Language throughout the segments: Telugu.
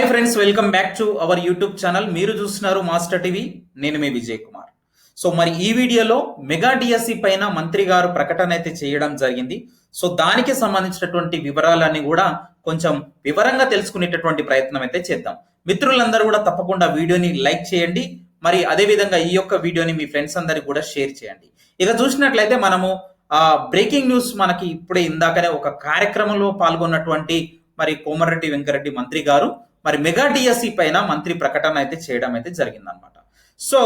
Hi friends welcome back to our YouTube channel మీరు చూస్తున్నారు మాస్టర్ టీవీ నేను మీ విజయ్ కుమార్. సో మరి ఈ వీడియోలో మెగా డిఎస్సి పైన మంత్రి గారు ప్రకటన అయితే చేయడం జరిగింది. సో దానికి సంబంధించినటువంటి వివరాలన్నీ కూడా కొంచెం వివరంగా తెలుసుకునేటటువంటి ప్రయత్నం అయితే చేద్దాం. మిత్రులందరూ కూడా తప్పకుండా వీడియోని లైక్ చేయండి. మరి అదే విధంగా ఈ యొక్క వీడియోని మీ ఫ్రెండ్స్ అందరికి కూడా షేర్ చేయండి. ఇక చూసినట్లయితే మనము ఆ బ్రేకింగ్ న్యూస్ మనకి ఇప్పుడే ఇందాకనే ఒక కార్యక్రమంలో పాల్గొన్నటువంటి మరి కోమరెడ్డి వెంకరెడ్డి మంత్రి గారు. మరి మెగా డిఎస్సి పైన మంత్రి ప్రకటన అయితే చేయడం అయితే జరిగిందనమాట సో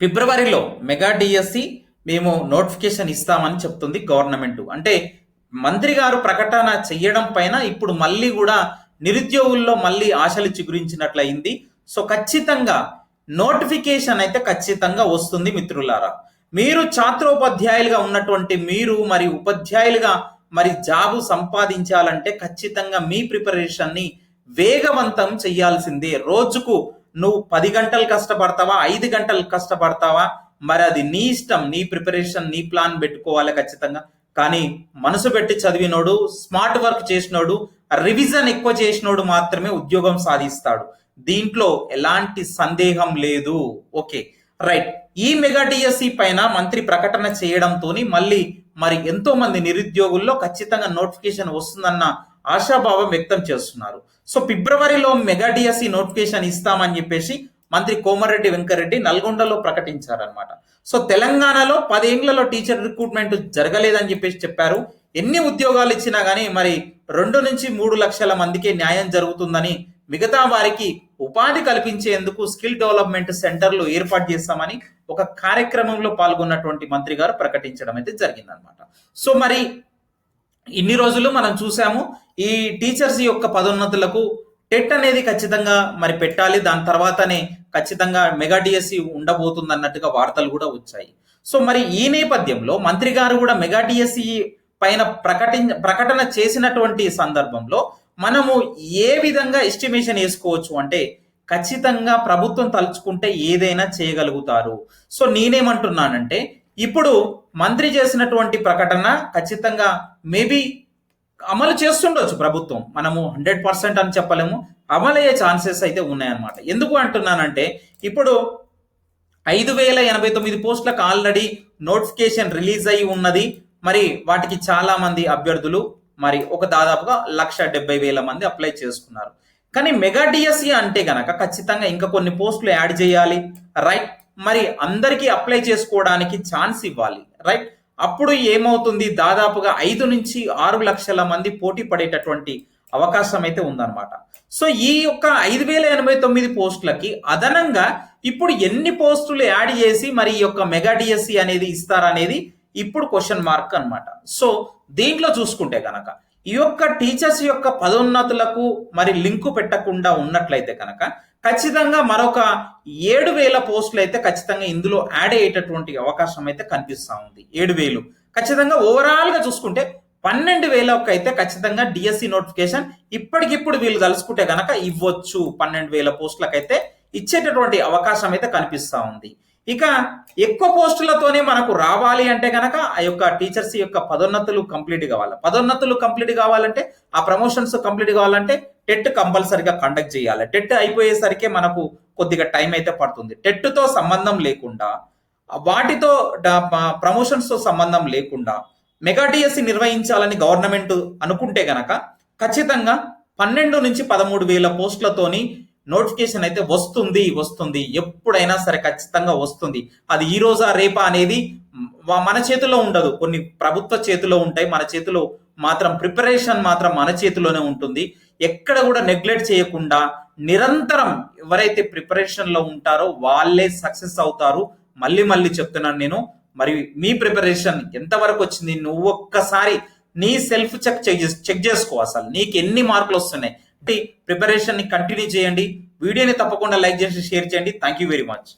ఫిబ్రవరిలో మెగా డిఎస్సి మేము నోటిఫికేషన్ ఇస్తామని చెప్తుంది గవర్నమెంట్. అంటే మంత్రి గారు ప్రకటన చేయడం పైన ఇప్పుడు మళ్ళీ కూడా నిరుద్యోగుల్లో మళ్ళీ ఆశలు చిగురించినట్లయింది. సో ఖచ్చితంగా నోటిఫికేషన్ అయితే ఖచ్చితంగా వస్తుంది మిత్రులారా. మీరు ఛాత్రోపాధ్యాయులుగా ఉన్నటువంటి మీరు మరి ఉపాధ్యాయులుగా మరి జాబు సంపాదించాలంటే ఖచ్చితంగా మీ ప్రిపరేషన్ని వేగవంతం చేయాల్సిందే రోజుకు నువ్వు పది గంటలు కష్టపడతావా ఐదు గంటలు కష్టపడతావా? మరి అది నీ ఇష్టం నీ ప్రిపరేషన్ నీ ప్లాన్ పెట్టుకోవాలి ఖచ్చితంగా. కానీ మనసు పెట్టి చదివినోడు స్మార్ట్ వర్క్ చేసినోడు రివిజన్ ఎక్కువ చేసినోడు మాత్రమే ఉద్యోగం సాధిస్తాడు. దీంట్లో ఎలాంటి సందేహం లేదు. ఓకే. రైట్. ఈ మెగా డిఎస్సి పైన మంత్రి ప్రకటన చేయడంతో మళ్ళీ మరి ఎంతో మంది నిరుద్యోగుల్లో ఖచ్చితంగా నోటిఫికేషన్ వస్తుందన్న ఆశాభావం వ్యక్తం చేస్తున్నారు. సో ఫిబ్రవరిలో మెగా డిఎస్సి నోటిఫికేషన్ ఇస్తామని చెప్పేసి మంత్రి కోమరెడ్డి వెంకరెడ్డి నల్గొండలో ప్రకటించారనమాట సో తెలంగాణలో పదేళ్ళలో టీచర్ రిక్రూట్మెంట్ జరగలేదని చెప్పేసి చెప్పారు. ఎన్ని ఉద్యోగాలు ఇచ్చినా కానీ మరి రెండు నుంచి మూడు లక్షల మందికి న్యాయం జరుగుతుందని మిగతా వారికి ఉపాధి కల్పించేందుకు స్కిల్ డెవలప్మెంట్ సెంటర్లు ఏర్పాటు చేస్తామని ఒక కార్యక్రమంలో పాల్గొన్నటువంటి మంత్రి గారు ప్రకటించడం అయితే జరిగిందనమాట సో మరి ఇన్ని రోజులు మనం చూసాము ఈ టీచర్స్ యొక్క పదోన్నతులకు టెట్ అనేది ఖచ్చితంగా మరి పెట్టాలి దాని తర్వాతనే ఖచ్చితంగా మెగా డిఎస్సి ఉండబోతుంది అన్నట్టుగా వార్తలు కూడా వచ్చాయి. సో మరి ఈ నేపథ్యంలో మంత్రి గారు కూడా మెగా డిఎస్సి పైన ప్రకటి ప్రకటన చేసినటువంటి సందర్భంలో మనము ఏ విధంగా ఎస్టిమేషన్ వేసుకోవచ్చు అంటే ఖచ్చితంగా ప్రభుత్వం తలుచుకుంటే ఏదైనా చేయగలుగుతారు. సో నేనేమంటున్నానంటే ఇప్పుడు మంత్రి చేసినటువంటి ప్రకటన ఖచ్చితంగా మేబీ అమలు చేస్తుండొచ్చు ప్రభుత్వం. మనము హండ్రెడ్ పర్సెంట్ అని చెప్పలేము. అమలయ్యే ఛాన్సెస్ అయితే ఉన్నాయన్నమాట. ఎందుకు అంటున్నానంటే ఇప్పుడు ఐదు వేల ఎనభై తొమ్మిది పోస్టులకు ఆల్రెడీ నోటిఫికేషన్ రిలీజ్ అయి ఉన్నది. మరి వాటికి చాలా మంది అభ్యర్థులు మరి ఒక దాదాపుగా లక్ష డెబ్బై వేల మంది అప్లై చేసుకున్నారు. కానీ మెగా డిఎస్సి అంటే గనక ఖచ్చితంగా ఇంకా కొన్ని పోస్టులు యాడ్ చేయాలి. రైట్? మరి అందరికీ అప్లై చేసుకోవడానికి ఛాన్స్ ఇవ్వాలి రైట్? అప్పుడు ఏమవుతుంది? దాదాపుగా ఐదు నుంచి ఆరు లక్షల మంది పోటీ పడేటటువంటి అవకాశం అయితే ఉందన్నమాట. సో ఈ యొక్క ఐదు వేల ఎనభై తొమ్మిది పోస్టులకి అదనంగా ఇప్పుడు ఎన్ని పోస్టులు యాడ్ చేసి మరి ఈ యొక్క మెగా డిఎస్సి అనేది ఇస్తారనేది ఇప్పుడు క్వశ్చన్ మార్క్ అనమాట సో దీంట్లో చూసుకుంటే కనుక ఈ యొక్క టీచర్స్ యొక్క పదోన్నతులకు మరి లింకు పెట్టకుండా ఉన్నట్లయితే కనుక ఖచ్చితంగా మరొక ఏడు వేల పోస్టులు అయితే ఖచ్చితంగా ఇందులో యాడ్ అయ్యేటటువంటి అవకాశం అయితే కనిపిస్తూ ఉంది. ఏడు వేలు ఖచ్చితంగా ఓవరాల్గా చూసుకుంటే పన్నెండు వేలకు అయితే ఖచ్చితంగా డిఎస్సి నోటిఫికేషన్ ఇప్పటికిప్పుడు వీళ్ళు కలుసుకుంటే గనక ఇవ్వచ్చు. పన్నెండు వేల పోస్టులకైతే ఇచ్చేటటువంటి అవకాశం అయితే కనిపిస్తూ ఉంది. ఇక ఎక్కువ పోస్టులతోనే మనకు రావాలి అంటే కనుక ఆ యొక్క టీచర్స్ యొక్క పదోన్నతులు కంప్లీట్ కావాలి. పదోన్నతులు కంప్లీట్ కావాలంటే ఆ ప్రమోషన్స్ కంప్లీట్ కావాలంటే టెట్ కంపల్సరిగా కండక్ట్ చేయాలి. టెట్ అయిపోయేసరికి మనకు కొద్దిగా టైం అయితే పడుతుంది. టెట్తో సంబంధం లేకుండా వాటితో ప్రమోషన్స్తో సంబంధం లేకుండా మెగా డిఎస్సి నిర్వహించాలని గవర్నమెంట్ అనుకుంటే గనక ఖచ్చితంగా పన్నెండు నుంచి పదమూడు వేల పోస్టులతోని నోటిఫికేషన్ అయితే వస్తుంది వస్తుంది. ఎప్పుడైనా సరే ఖచ్చితంగా వస్తుంది. అది ఈ రోజా రేపా అనేది మన చేతిలో ఉండదు. కొన్ని ప్రభుత్వ చేతిలో ఉంటాయి. మన చేతిలో మాత్రం ప్రిపరేషన్ మాత్రం మన చేతిలోనే ఉంటుంది. ఎక్కడ కూడా నెగ్లెక్ట్ చేయకుండా నిరంతరం ఎవరైతే ప్రిపరేషన్లో ఉంటారో వాళ్ళే సక్సెస్ అవుతారు. మళ్ళీ మళ్ళీ చెప్తున్నాను నేను. మరి మీ ప్రిపరేషన్ ఎంతవరకు వచ్చింది? నువ్వు ఒక్కసారి నీ సెల్ఫ్ చెక్ చెక్ చేసుకో అసలు. నీకు ఎన్ని మార్కులు వస్తున్నాయి? ప్రిపరేషన్ని కంటిన్యూ చేయండి. వీడియోని తప్పకుండా లైక్ చేసి షేర్ చేయండి. Thank you very much